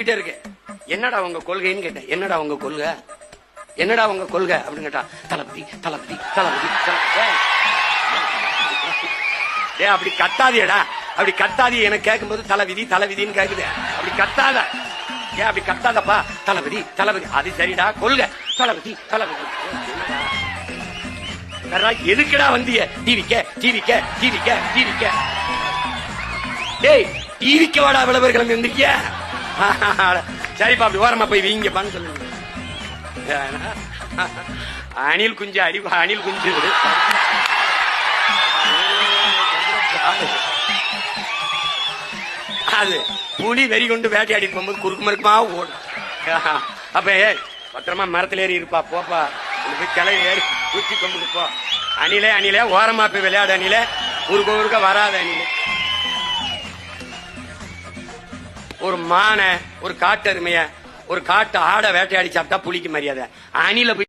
பேசிக்கிட்டே இருக்கு என்னடா உங்க கொள்கைன்னு கேட்டேன். என்னடா உங்க கொள்கை? என்னடா உங்க கொள்கை? அப்படின்னு கேட்டா தளபதி தளபதி தளபதி ஏ அப்படி கத்தாதியடா அப்படி கத்தாதி எனக்கு கேட்கும்போது தலைவிதி தலைவிதின்னு கேக்குது. அப்படி கத்தாத. ஏன் அப்படி கத்தாதப்பா. தளபதி தளபதி. அது சரிடா. கொள்கை. தளபதி தளபதி. எதுக்குடா வந்திய? டிவிக்க டிவிக்க டிவிக்க டிவிக்க. டேய் டிவிக்க வாடா விளம்பரம் கிளம்பி வந்திருக்கிய சரிப்பா அப்படி ஓரமா போய் வீங்கப்பான்னு சொல்லுங்க. அணில் குஞ்சு அடி அணில் குஞ்சு. அது புலி வெறி கொண்டு வேட்டையாடி போகும்போது குறுக்கு மறுக்குமா ஓடும். அப்ப பத்திரமா மரத்துல ஏறி இருப்பா போப்பா. போய் கிளை ஏறி குத்தி கொண்டு போ. அணிலே அணிலே ஓரமா போய் விளையாடு அணிலே. ஊருக்கு ஊருக்க வராது அணிலே. ஒரு மானை ஒரு காட்டு எருமைய ஒரு காட்டு ஆடை வேட்டையாடி சாப்பிட்டா புளிக்கு மரியாதை. அணில போய்